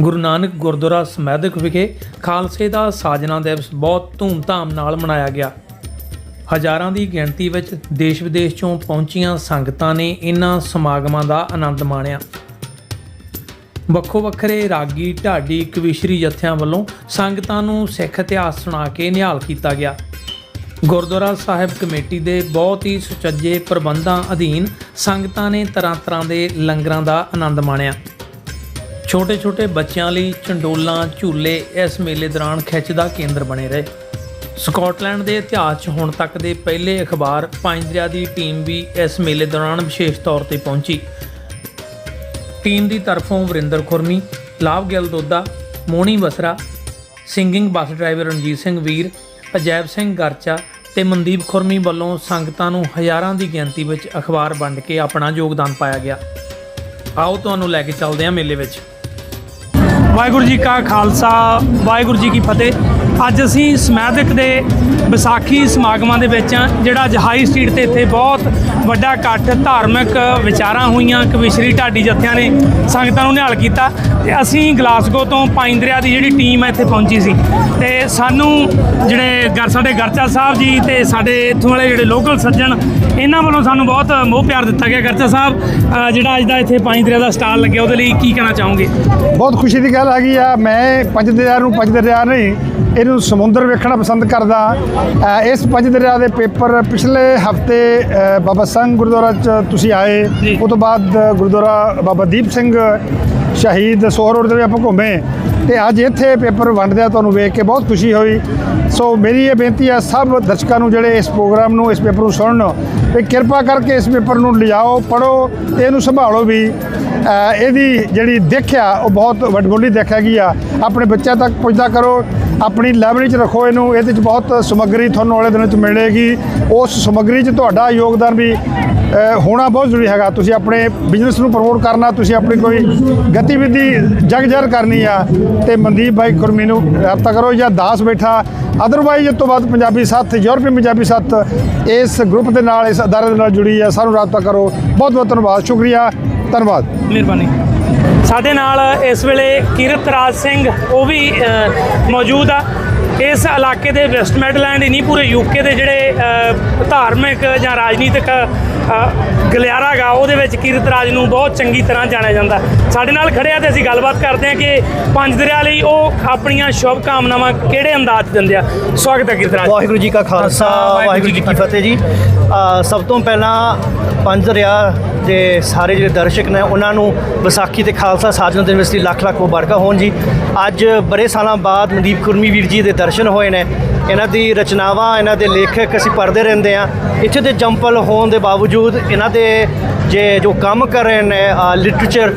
ਗੁਰੂ ਨਾਨਕ ਗੁਰਦੁਆਰਾ ਸਮੈਦਕ ਵਿਖੇ ਖਾਲਸੇ ਦਾ ਸਾਜਨਾ ਦਿਵਸ ਬਹੁਤ ਧੂਮਧਾਮ ਨਾਲ ਮਨਾਇਆ ਗਿਆ। ਹਜ਼ਾਰਾਂ ਦੀ ਗਿਣਤੀ ਵਿੱਚ ਦੇਸ਼ ਵਿਦੇਸ਼ ਚੋਂ ਪਹੁੰਚੀਆਂ ਸੰਗਤਾਂ ਨੇ ਇਨ੍ਹਾਂ ਸਮਾਗਮਾਂ ਦਾ ਆਨੰਦ ਮਾਣਿਆ। ਵੱਖੋ ਵੱਖਰੇ ਰਾਗੀ, ਢਾਡੀ, ਕਵਿਸ਼ਰੀ ਜਥਿਆਂ ਵੱਲੋਂ ਸੰਗਤਾਂ ਨੂੰ ਸਿੱਖ ਇਤਿਹਾਸ ਸੁਣਾ ਕੇ ਨਿਹਾਲ ਕੀਤਾ ਗਿਆ। ਗੁਰਦੁਆਰਾ ਸਾਹਿਬ ਕਮੇਟੀ ਦੇ ਬਹੁਤ ਹੀ ਸੁਚੱਜੇ ਪ੍ਰਬੰਧਾਂ ਅਧੀਨ ਸੰਗਤਾਂ ਨੇ ਤਰ੍ਹਾਂ-ਤਰ੍ਹਾਂ ਦੇ ਲੰਗਰਾਂ ਦਾ ਆਨੰਦ ਮਾਣਿਆ। ਛੋਟੇ-ਛੋਟੇ ਬੱਚਿਆਂ ਲਈ ਚੰਡੋਲਾਂ, ਝੂਲੇ ਇਸ ਮੇਲੇ ਦੌਰਾਨ ਖਿੱਚ ਦਾ ਕੇਂਦਰ ਬਣੇ ਰਹੇ। ਸਕਾਟਲੈਂਡ ਦੇ ਇਤਿਹਾਸ 'ਚ ਹੁਣ ਤੱਕ ਦੇ ਪਹਿਲੇ ਅਖਬਾਰ ਪੰਜ ਦਰਿਆ ਦੀ ਟੀਮ ਵੀ ਇਸ ਮੇਲੇ ਦੌਰਾਨ ਵਿਸ਼ੇਸ਼ ਤੌਰ ਤੇ ਪਹੁੰਚੀ। ਟੀਮ ਦੀ ਤਰਫੋਂ Varinder Khurmi Labh Gill Doda Moni Basra, singing bus driver Ranjit Singh ਵੀਰ, ਅਜੈਬ ਸਿੰਘ ਗਰਚਾ ਤੇ ਮਨਦੀਪ ਖੁਰਮੀ ਵੱਲੋਂ ਸੰਗਤਾਂ ਨੂੰ ਹਜ਼ਾਰਾਂ ਦੀ ਗਿਣਤੀ ਵਿੱਚ ਅਖਬਾਰ ਵੰਡ ਕੇ ਆਪਣਾ ਯੋਗਦਾਨ ਪਾਇਆ ਗਿਆ। ਆਓ ਤੁਹਾਨੂੰ ਲੈ ਕੇ ਚੱਲਦੇ ਹਾਂ ਮੇਲੇ ਵਿੱਚ। ਵਾਹਿਗੁਰੂ ਜੀ ਕਾ ਖਾਲਸਾ, ਵਾਹਿਗੁਰੂ ਜੀ ਕੀ ਫਤਿਹ। ਅੱਜ ਅਸੀਂ ਸਮੈਦਿਕ ਦੇ ਵਿਸਾਖੀ ਸਮਾਗਮਾਂ ਦੇ ਵਿੱਚ ਹਾਂ, ਜਿਹੜਾ ਅੱਜ ਹਾਈ ਸਟਰੀਟ ਤੇ ਇੱਥੇ ਬਹੁਤ ਵੱਡਾ ਇਕੱਠ ਧਾਰਮਿਕ ਵਿਚਾਰਾਂ ਹੋਈਆਂ ਕਵਿਸ਼ਰੀ ਢਾਡੀ ਜੱਥਿਆਂ ਨੇ ਸੰਗਤਾਂ ਨੂੰ ਨਿਹਾਲ ਕੀਤਾ। ਤੇ ਅਸੀਂ ਗਲਾਸਗੋ ਤੋਂ ਪਾਈਂ ਦੀ ਜਿਹੜੀ ਟੀਮ ਹੈ ਇੱਥੇ ਪਹੁੰਚੀ ਸੀ। ਤੇ ਸਾਨੂੰ ਜਿਹੜੇ ਗਰ, ਸਾਡੇ ਗਰਚਾ ਸਾਹਿਬ ਜੀ ਤੇ ਸਾਡੇ ਇੱਥੋਂ ਵਾਲੇ ਜਿਹੜੇ ਲੋਕਲ ਸੱਜਣ ਇਹਨਾਂ ਵੱਲੋਂ ਸਾਨੂੰ ਬਹੁਤ ਮੋਹ ਪਿਆਰ ਦਿੱਤਾ ਗਿਆ। ਗਰਚਾ ਸਾਹਿਬ ਜਿਹੜਾ ਅੱਜ ਦਾ ਇੱਥੇ ਪਾਈਂ ਦਰਿਆ ਦਾ ਸਟਾਲ ਲੱਗਿਆ ਉਹਦੇ ਲਈ ਕੀ ਕਹਿਣਾ ਚਾਹੋਗੇ? ਬਹੁਤ ਖੁਸ਼ੀ ਦੀ ਗੱਲ ਹੈਗੀ ਆ। ਮੈਂ ਪੰਜ ਦਰਿਆ ਨੂੰ ਪੰਜ ਦਰਿਆ ਨਹੀਂ ਇਹਨੂੰ ਸਮੁੰਦਰ ਵੇਖਣਾ ਪਸੰਦ ਕਰਦਾ। ਇਸ ਪੰਜ ਦਰਿਆ ਦੇ ਪੇਪਰ ਪਿਛਲੇ ਹਫ਼ਤੇ ਬਾਬਾ ਸੰਘ ਗੁਰਦੁਆਰਾ ਚ ਤੁਸੀਂ ਆਏ। ਉਸ ਤੋਂ ਬਾਅਦ ਗੁਰਦੁਆਰਾ ਬਾਬਾ ਦੀਪ ਸਿੰਘ ਸ਼ਹੀਦ ਸੋਹ ਰੋਡ ਤੇ ਵੀ ਆਪਾਂ ਘੁੰਮੇ ਤੇ ਅੱਜ ਇੱਥੇ ਪੇਪਰ ਵੰਡਦੇ ਵੰਡਦਿਆਂ ਤੁਹਾਨੂੰ ਵੇਖ ਕੇ ਬਹੁਤ ਖੁਸ਼ੀ ਹੋਈ। ਸੋ ਮੇਰੀ ਇਹ ਬੇਨਤੀ ਆ ਸਭ ਦਰਸ਼ਕਾਂ ਨੂੰ ਜਿਹੜੇ ਇਸ ਪ੍ਰੋਗਰਾਮ ਨੂੰ, ਇਸ ਪੇਪਰ ਨੂੰ ਸੁਣਨ ਵੀ ਕਿਰਪਾ ਕਰਕੇ ਇਸ ਪੇਪਰ ਨੂੰ ਲਿਜਾਓ ਪੜੋ ਤੇ ਇਹਨੂੰ ਸੰਭਾਲੋ ਵੀ। ਇਹਦੀ ਜਿਹੜੀ ਦੇਖਿਆ, ਉਹ ਬਹੁਤ ਵੱਡਮੁੱਲੀ ਦੇਖ ਹੈਗੀ ਆ। ਆਪਣੇ ਬੱਚਿਆਂ ਤੱਕ ਪਹੁੰਚਦਾ ਕਰੋ। ਆਪਣੀ ਲਾਇਬ੍ਰੇਰੀ 'ਚ ਰੱਖੋ ਇਹਨੂੰ, ਇਹਦੇ 'ਚ ਬਹੁਤ ਸਮੱਗਰੀ ਤੁਹਾਨੂੰ ਆਲੇ ਦਿਨਾਂ 'ਚ ਮਿਲੇਗੀ। ਉਸ ਸਮੱਗਰੀ 'ਚ ਤੁਹਾਡਾ ਯੋਗਦਾਨ ਵੀ ਹੋਣਾ ਬਹੁਤ ਜ਼ਰੂਰੀ ਹੈਗਾ। ਤੁਸੀਂ ਆਪਣੇ ਬਿਜ਼ਨਸ ਨੂੰ ਪ੍ਰਮੋਟ ਕਰਨਾ, ਤੁਸੀਂ ਆਪਣੀ ਕੋਈ ਗਤੀਵਿਧੀ ਜਗ ਜਰ ਕਰਨੀ ਆ, ਤੇ ਮਨਦੀਪ ਭਾਈ ਕੁਰਮੀ ਨੂੰ ਰਾਬਤਾ ਕਰੋ ਜਾਂ ਦਾਸ ਬੈਠਾ। ਅਦਰਵਾਈਜ਼ ਇਸ ਤੋਂ ਬਾਅਦ ਪੰਜਾਬੀ ਸਾਥ ਯੂਰਪੀਅਨ ਪੰਜਾਬੀ ਸਾਥ, ਇਸ ਗਰੁੱਪ ਦੇ ਨਾਲ, ਇਸ ਅਦਾਰੇ ਦੇ ਨਾਲ ਜੁੜੀ ਆ, ਸਾਨੂੰ ਰਾਬਤਾ ਕਰੋ। ਬਹੁਤ ਬਹੁਤ ਧੰਨਵਾਦ। ਸ਼ੁਕਰੀਆ। ਧੰਨਵਾਦ। ਮਿਹਰਬਾਨੀ। ਸਾਡੇ ਨਾਲ ਇਸ ਵੇਲੇ ਕੀਰਤ ਰਾਜ ਸਿੰਘ ਉਹ ਵੀ ਮੌਜੂਦ ਆ। ਇਸ ਇਲਾਕੇ ਦੇ ਵੈਸਟ ਮੈਡਲੈਂਡ ਹੀ ਨਹੀਂ ਪੂਰੇ ਯੂਕੇ ਦੇ ਜਿਹੜੇ ਧਾਰਮਿਕ ਜਾਂ ਰਾਜਨੀਤਿਕ ਗਲਿਆਰਾ ਗਾ ਉਹਦੇ ਵਿੱਚ ਕੀਰਤ ਰਾਜ ਨੂੰ ਬਹੁਤ ਚੰਗੀ ਤਰ੍ਹਾਂ ਜਾਣਿਆ ਜਾਂਦਾ। ਸਾਡੇ ਨਾਲ ਖੜੇ ਆ ਤੇ ਅਸੀਂ ਗੱਲਬਾਤ ਕਰਦੇ ਹਾਂ ਕਿ ਪੰਜ ਦਰਿਆ ਲਈ ਉਹ ਆਪਣੀਆਂ ਸ਼ੁਭ ਕਾਮਨਾਵਾਂ ਕਿਹੜੇ ਅੰਦਾਜ਼ 'ਚ ਦਿੰਦੇ ਆ? ਸਵਾਗਤ ਹੈ ਕੀਰਤ ਰਾਜ। ਵਾਹਿਗੁਰੂ ਜੀ ਕਾ ਖਾਲਸਾ ਵਾਹਿਗੁਰੂ ਜੀ ਕੀ ਫਤਿਹ ਜੀ। ਸਭ ਤੋਂ ਪਹਿਲਾਂ ਪੰਜ ਦਰਿਆ ਦੇ ਸਾਰੇ ਜਿਹੜੇ ਦਰਸ਼ਕ ਨੇ, ਉਹਨਾਂ ਨੂੰ ਵਿਸਾਖੀ ਤੇ ਖਾਲਸਾ ਸਾਜਨ ਦਿਵਸ ਦੀ ਲੱਖ ਲੱਖ ਮੁਬਾਰਕਾਂ ਹੋਣ ਜੀ। ਅੱਜ ਬੜੇ ਸਾਲਾਂ ਬਾਅਦ ਮਨਦੀਪ ਕੁਰਮੀ ਵੀਰ ਜੀ ਦੇ ਦਰਸ਼ਨ ਹੋਏ ਨੇ। ਇਹਨਾਂ ਦੀ ਰਚਨਾਵਾਂ, ਇਹਨਾਂ ਦੇ ਲੇਖਕ ਅਸੀਂ ਪੜ੍ਹਦੇ ਰਹਿੰਦੇ ਆ ਇੱਥੇ ਦੇ ਜੰਪਲ ਹੋਣ ਦੇ ਬਾਵਜੂਦ ਇਹਨਾਂ ਦੇ ਜੇ ਜੋ ਕੰਮ ਕਰ ਰਹੇ ਨੇ ਲਿਟਰੇਚਰ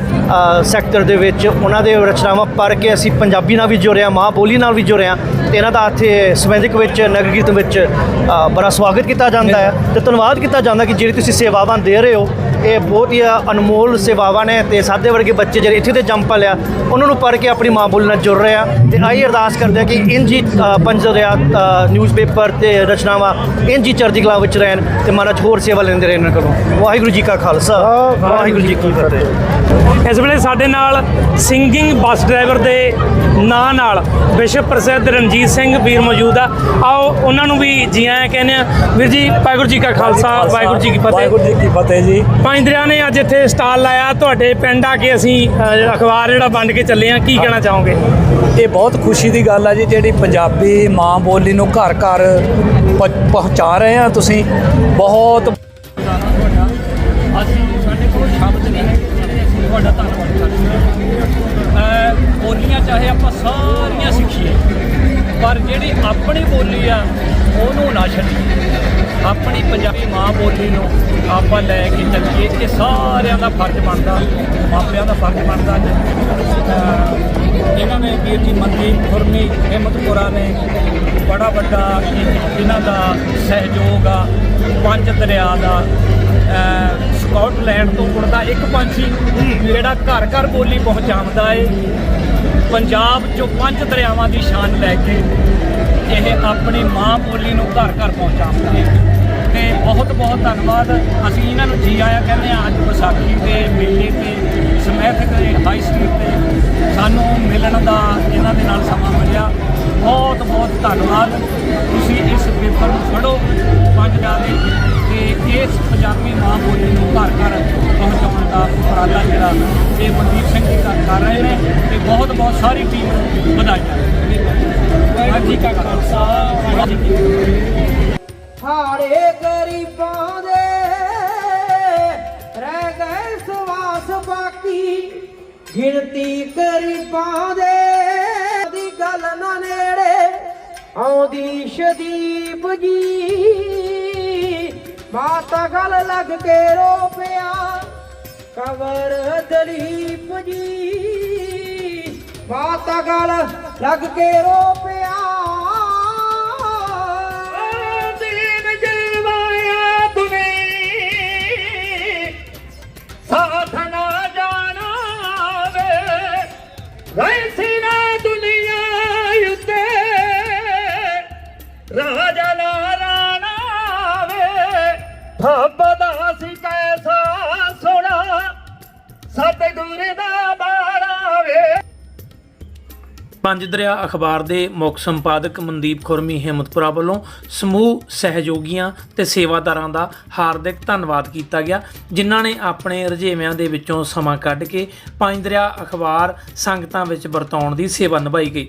ਸੈਕਟਰ ਦੇ ਵਿੱਚ, ਉਹਨਾਂ ਦੇ ਰਚਨਾਵਾਂ ਪੜ੍ਹ ਕੇ ਅਸੀਂ ਪੰਜਾਬੀ ਨਾਲ ਵੀ ਜੁੜਿਆ ਮਾਂ ਬੋਲੀ ਨਾਲ ਵੀ ਜੁੜਿਆ ਤੇ ਇਹਨਾਂ ਦਾ ਇੱਥੇ ਸੰਵੈਦਿਕ ਵਿੱਚ ਨਗਰ ਕੀਰਤਨ ਵਿੱਚ ਬੜਾ ਸਵਾਗਤ ਕੀਤਾ ਜਾਂਦਾ ਹੈ ਤੇ ਧੰਨਵਾਦ ਕੀਤਾ ਜਾਂਦਾ ਕਿ ਜਿਹੜੀ ਤੁਸੀਂ ਸੇਵਾਵਾਂ ਦੇ ਰਹੇ ਹੋ ਇਹ ਬਹੁਤ ਹੀ ਅਨਮੋਲ ਸੇਵਾਵਾਂ ਨੇ ਤੇ ਸਾਦੇ ਵਰਗੇ ਬੱਚੇ ਜਿਹੜੇ ਇੱਥੇ ਦੇ ਜੰਪਲ ਆ ਉਹਨਾਂ ਨੂੰ ਪੜ੍ਹ ਕੇ ਆਪਣੀ ਮਾਂ ਬੋਲੀ ਨਾਲ ਜੁੜ ਰਹੇ ਆ ਤੇ ਆਈ ਅਰਦਾਸ ਕਰਦੇ ਆ ਕਿ ਇੰਜ ਹੀ ਅ, ਪੰਜ ਦਰਿਆ ਨਿਊਜ਼ਪੇਪਰ ਤੇ ਰਚਨਾਵਾਂ ਇੰਜ ਹੀ ਚੜ੍ਹਦੀ ਕਲਾ ਵਿੱਚ ਰਹਿਣ ਤੇ ਮਹਾਰਾਜ ਹੋਰ ਸੇਵਾ ਲੈਂਦੇ ਰਹਿਣ ਕਰੋ। ਵਾਹਿਗੁਰੂ ਜੀ ਕਾ ਖਾਲਸਾ ਵਾਹਿਗੁਰੂ ਜੀ ਕੀ ਫਤਿਹ। ਇਸ ਵੇਲੇ ਸਾਡੇ ਨਾਲ ਸਿੰਗਿੰਗ ਬੱਸ ਡਰਾਈਵਰ ਦੇ ਨਾਂ ਨਾਲ ਵਿਸ਼ਵ ਪ੍ਰਸਿੱਧ ਰਣਜੀਤ ਸਿੰਘ ਵੀਰ ਮੌਜੂਦ ਆ। ਆਓ ਉਹਨਾਂ ਨੂੰ ਵੀ ਜੀ ਆਇਆਂ ਕਹਿੰਦੇ ਆ। ਵੀਰ ਜੀ ਵਾਹਿਗੁਰੂ ਜੀ ਕਾ ਖਾਲਸਾ ਵਾਹਿਗੁਰੂ ਜੀ ਕੀ ਫਤਿਹ। ਵਾਹਿਗੁਰੂ ਜੀ ਕੀ ਫਤਿਹ ਜੀ। ਪੰਜ ਦਰਿਆ ਨੇ ਅੱਜ ਇੱਥੇ ਸਟਾਲ ਲਾਇਆ। ਤੁਹਾਡੇ ਪਿੰਡ ਆ ਕੇ ਅਸੀਂ ਅ, ਅਖਬਾਰ ਜਿਹੜਾ ਵੰਡ ਕੇ ਚੱਲੇ ਆ। ਕੀ ਕਹਿਣਾ ਚਾਹੋਗੇ? ਇਹ ਬਹੁਤ ਖੁਸ਼ੀ ਦੀ ਗੱਲ ਆ ਜੀ ਜਿਹੜੀ ਪੰਜਾਬੀ ਮਾਂ ਬੋਲੀ ਨੂੰ ਘਰ ਘਰ ਪ- ਪਹੁੰਚਾ ਰਹੇ ਆ ਤੁਸੀਂ। ਬਹੁਤ ਤੁਹਾਡਾ ਧੰਨਵਾਦ ਕਰਦੇ ਬੋਲੀਆਂ ਚਾਹੇ ਆਪਾਂ ਸਾਰੀਆਂ ਸਿੱਖੀਏ, ਪਰ ਜਿਹੜੀ ਆਪਣੀ ਬੋਲੀ ਆ, ਉਹਨੂੰ ਨਾ ਛੱਡੀਏ। ਆਪਣੀ ਪੰਜਾਬੀ ਮਾਂ ਬੋਲੀ ਨੂੰ ਆਪਾਂ ਲੈ ਕੇ ਚੱਲੀਏ ਇਹ ਸਾਰਿਆਂ ਦਾ ਫਰਜ਼ ਬਣਦਾ, ਮਾਪਿਆਂ ਦਾ ਫਰਜ਼ ਬਣਦਾ ਜੀ ਇਹਨਾਂ ਨੇ ਵੀਰ ਜੀ ਮਨਦੀਪ ਖੁਰਮੀ, ਹਿੰਮਤਪੁਰਾ ਨੇ ਬੜਾ ਵੱਡਾ ਇਹਨਾਂ ਦਾ ਸਹਿਯੋਗ ਆ, ਪੰਜ ਦਰਿਆ ਦਾ। ਸਕਾਟਲੈਂਡ ਤੋਂ ਉੜਦਾ ਇੱਕ ਪੰਛੀ, ਜਿਹੜਾ ਘਰ ਘਰ ਬੋਲੀ ਪਹੁੰਚਾਉਂਦਾ ਏ। ਪੰਜਾਬ ਚੋਂ ਪੰਜ ਦਰਿਆਵਾਂ ਦੀ ਸ਼ਾਨ ਲੈ ਕੇ ਇਹ ਆਪਣੀ ਮਾਂ ਬੋਲੀ ਨੂੰ ਘਰ ਘਰ ਪਹੁੰਚਾਉਂਦਾ ਏ। ਤੇ ਬਹੁਤ ਬਹੁਤ ਧੰਨਵਾਦ। ਅਸੀਂ ਇਹਨਾਂ ਨੂੰ ਜੀ ਆਇਆ ਕਹਿੰਦੇ ਆ ਅੱਜ ਵਿਸਾਖੀ ਦੇ ਮੇਲੇ ਤੇ ਸਮੈਥਕ ਦੇ ਹਾਈ ਸਟਰੀਟ ਤੇ ਸਾਨੂੰ ਮਿਲਣ ਦਾ ਇਹਨਾਂ ਦੇ ਨਾਲ ਸਮਾਂ ਮਿਲਿਆ। ਬਹੁਤ ਬਹੁਤ ਧੰਨਵਾਦ। ਤੁਸੀਂ ਇਸ ਪੇਪਰ ਨੂੰ ਪੜ੍ਹੋ, ਪੰਜ ਦਾ ਦੇ ਤੇ ਇਸ ਪੰਜਾਬੀ ਮਾਂ ਬੋਲੀ ਨੂੰ ਘਰ ਘਰ ਪਹੁੰਚਾਉਣ ਦਾ ਉਪਰਾਲਾ ਜਿਹੜਾ ਇਹ ਮਨਦੀਪ ਸਿੰਘ ਜੀ ਕਰ ਕਰ ਰਹੇ ਨੇ ਤੇ ਬਹੁਤ ਬਹੁਤ ਸਾਰੀ ਟੀਮ ਨੂੰ ਵਧਾਈਆਂ। ਵਾਹਿਗੁਰੂ ਕਾ ਖਾਲਸਾ ਹਾਰੇ ਗਰੀਬਾਂ ਦੇ ਰਹਿ ਗਏ ਸਵਾਸ ਬਾਕੀ। ਗਿਣਤੀ ਗਰੀਬਾਂ ਦੇ ਦੀ ਗੱਲ ਨਾ ਨੇੜੇ। ਆਉਂਦੀ ਸ਼ਦੀਪ ਜੀ। ਮਾਤਾ ਗਲ ਲੱਗ ਕੇ ਰੋ ਪਿਆ ਕਬਰ ਦਲੀਪ ਜੀ। ਮਾਤਾ ਗਲ ਲੱਗ ਕੇ ਰੋ ਪਿਆ ਭੱਬਦਾ ਸੀ ਕੈਸਾ ਸੋਣਾ ਸਤਿਗੁਰ ਦਾ ਬਾਣਾਵੇ ਪੰਜ ਦਰਿਆ ਅਖਬਾਰ ਦੇ ਮੁੱਖ ਸੰਪਾਦਕ ਮਨਦੀਪ ਖੁਰਮੀ ਹਿੰਮਤਪੁਰਾ ਵੱਲੋਂ ਸਮੂਹ ਸਹਿਯੋਗੀਆਂ ਤੇ ਸੇਵਾਦਾਰਾਂ ਦਾ ਹਾਰਦਿਕ ਧੰਨਵਾਦ ਕੀਤਾ ਗਿਆ, ਜਿਨ੍ਹਾਂ ਨੇ ਆਪਣੇ ਰੁਝੇਵਿਆਂ ਦੇ ਵਿੱਚੋਂ ਸਮਾਂ ਕੱਢ ਕੇ ਪੰਜ ਦਰਿਆ ਅਖਬਾਰ ਸੰਗਤਾਂ ਵਿੱਚ ਵਰਤਾਉਣ ਦੀ ਸੇਵਾ ਨਿਭਾਈ ਗਈ।